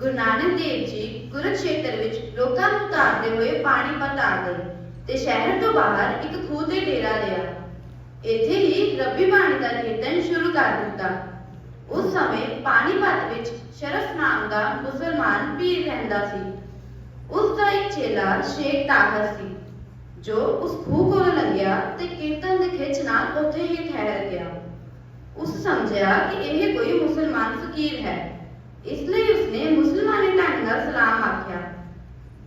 ਗੁਰੂ ਨਾਨਕ ਦੇਵ ਜੀ ਕੁਰੂਕਸ਼ੇਤਰ ਵਿੱਚ ਲੋਕਾਂ ਨੂੰ ਉਤਾਰਦੇ ਹੋਏ ਪਾਣੀਪਤ ਆ ਗਏ ਤੇ ਸ਼ਹਿਰ ਤੋਂ ਬਾਹਰ ਇੱਕ ਖੂਹ ਤੇ ਡੇਰਾ ਲਿਆ। ਇੱਥੇ ਹੀ ਰੱਬੀ ਬਾਣੀ ਦਾ ਕੀਰਤਨ ਸ਼ੁਰੂ ਕਰ ਦਿੱਤਾ। ਉਸ ਸਮੇਂ ਪਾਣੀਪਤ ਵਿੱਚ ਸ਼ਰਫ ਨਾਮ ਦਾ ਮੁਸਲਮਾਨ ਪੀਰ ਰਹਿੰਦਾ ਸੀ। ਉਸ ਦਾ ਇੱਕ ਚੇਲਾ ਸ਼ੇਖ ਤਾਹਰ ਸੀ, ਜੋ ਉਸ ਖੂਹ ਕੋਲ ਲੱਗਿਆ ਤੇ ਕੀਰਤਨ ਦੇ ਖਿੱਚ ਨਾਲ ਉੱਥੇ ਹੀ ਠਹਿਰ ਗਿਆ। ਉਸ ਸਮਝਿਆ ਕਿ ਇਹ ਕੋਈ ਮੁਸਲਮਾਨ ਫਕੀਰ ਹੈ। ਇਸ ਲਈ ਉਸਨੇ ਮੁਸਲਮਾਨੀ ਢੰਗ ਨਾਲ ਸਲਾਮ ਆਖਿਆ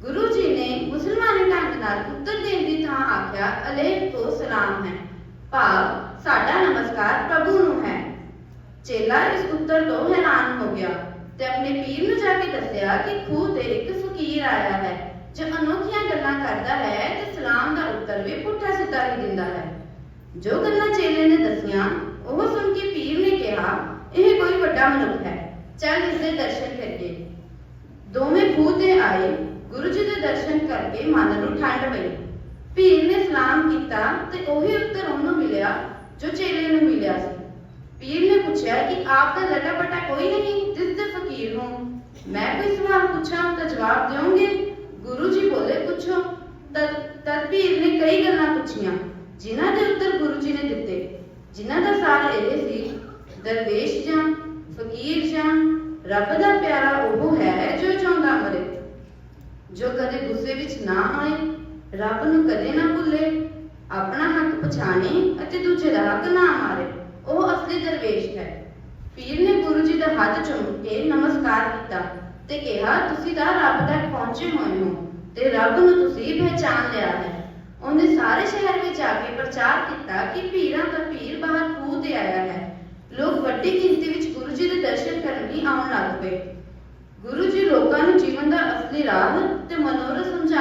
ਗੁਰੂ ਜੀ ਨੇ ਮੁਸਲਮਾਨੀ ਢੰਗ ਨਾਲ ਉੱਤਰ ਦੇਣ ਦੀ ਥਾਂ ਆਖਿਆ ਅਲੈਹ ਤੋਂ ਸਲਾਮ ਹੈ ਭਾਵ ਸਾਡਾ ਨਮਸਕਾਰ ਪ੍ਰਭੂ ਨੂੰ ਹੈ ਚੇਲਾ ਇਸ ਉੱਤਰ ਤੋਂ ਹੈਰਾਨ ਹੋ ਗਿਆ ਤੇ ਆਪਣੇ ਪੀਰ ਨੂੰ ਜਾ ਕੇ ਦੱਸਿਆ ਕਿ ਖੂਹ ਤੇ ਇੱਕ ਫਕੀਰ ਆਇਆ ਹੈ ਜੋ ਅਨੋਖੀਆਂ ਗੱਲਾਂ ਕਰਦਾ ਹੈ ਤੇ ਸਲਾਮ ਦਾ ਉੱਤਰ ਵੀ ਪੁੱਠਾ ਸਿੱਧਾ ਹੀ ਦਿੰਦਾ ਹੈ ਜੋ ਗੱਲਾਂ ਚੇਲੇ ਨੇ ਦੱਸੀਆਂ ਉਹ ਸੁਣ ਕੇ ਪੀਰ ਨੇ ਕਿਹਾ ਇਹ ਕੋਈ ਵੱਡਾ ਮਨੁੱਖ ਹੈ ਚੱਲ ਇਸ ਦੇ ਦਰਸ਼ਨ ਕਰੀਏ। ਦੋਵੇਂ ਖੂਹ ਤੇ ਆਏ, ਗੁਰੂ ਜੀ ਦੇ ਦਰਸ਼ਨ ਕਰਕੇ ਮਨ ਨੂੰ ਠੰਡ ਪਈ। ਪੀਰ ਨੇ ਸਲਾਮ ਕੀਤਾ ਤੇ ਉਹੀ ਉੱਤਰ ਉਹਨੂੰ ਮਿਲਿਆ ਜੋ ਚੇਲੇ ਨੂੰ ਮਿਲਿਆ ਸੀ। ਪੀਰ ਨੇ ਪੁੱਛਿਆ ਕਿ ਆਪ ਦਾ ਲੱਟਾ ਪਟਾ ਕੋਈ ਨਹੀਂ, ਜਿਸ ਦੇ ਫਕੀਰ ਹੋ। ਮੈਂ ਕੋਈ ਸਵਾਲ ਪੁੱਛਾਂ ਤਾਂ ਜਵਾਬ ਦਿਓਗੇ? ਗੁਰੂ ਜੀ ਬੋਲੇ, ਪੁੱਛੋ। ਤਦ ਪੀਰ ਨੇ ਕਈ ਗੱਲਾਂ ਪੁੱਛੀਆਂ, ਜਿਨ੍ਹਾਂ ਦੇ ਉੱਤਰ ਗੁਰੂ ਜੀ ਨੇ ਦਿੱਤੇ। ਜਿਨ੍ਹਾਂ ਦਾ ਸਾਰ ਇਹ ਸੀ, ਦਰਵੇਸ਼ ਜਾਂ ਰੱਬ ਦਾ ਪਿਆਰਾ ਉਹ ਹੈ ਜੋ ਚਾਹੁੰਦਾ ਮਰੇ। ਜੋ ਕਦੇ ਗੁੱਸੇ ਵਿੱਚ ਨਾ ਆਏ, ਰੱਬ ਨੂੰ ਕਦੇ ਨਾ ਭੁੱਲੇ। ਆਪਣਾ ਹੱਕ ਪਛਾਣੇ ਅਤੇ ਦੂਜੇ ਦਾ ਹੱਕ ਨਾ ਮਾਰੇ। ਉਹ ਅਸਲੀ ਦਰਵੇਸ਼ ਹੈ। ਪੀਰ ਨੇ ਗੁਰੂ ਜੀ ਦਾ ਹੱਥ ਚੁੰਮ ਕੇ ਨਮਸਕਾਰ ਕੀਤਾ ਤੇ ਕਿਹਾ, ਤੁਸੀਂ ਤਾਂ ਰੱਬ ਤੱਕ ਪਹੁੰਚੇ ਹੋਏ ਹੋ ਤੇ ਰੱਬ ਨੂੰ ਤੁਸੀਂ ਪਹਿਚਾਨ ਲਿਆ ਹੈ। ਉਹਨੇ ਸਾਰੇ ਸ਼ਹਿਰ ਵਿੱਚ ਆ ਕੇ ਪ੍ਰਚਾਰ ਕੀਤਾ ਕਿ ਪੀਰਾਂ ਦਾ ਪੀਰ ਬਾਹਰ ਖੂਹ ਤੇ ਆਇਆ ਹੈ। ਵੱਡੀ ਗਿਣਤੀ ਵਿੱਚ ਗੁਰੂ ਜੀ ਦੇ ਦਰਸ਼ਨ ਕਰਨ ਲਈ ਆਉਣ ਲੱਗ ਪਏ। ਗੁਰੂ ਜੀ ਲੋਕਾਂ ਨੂੰ ਜੀਵਨ ਦਾ ਅਸਲੀ ਰਾਹ ਤੇ ਮਨੋਰਥ ਸਮਝਾ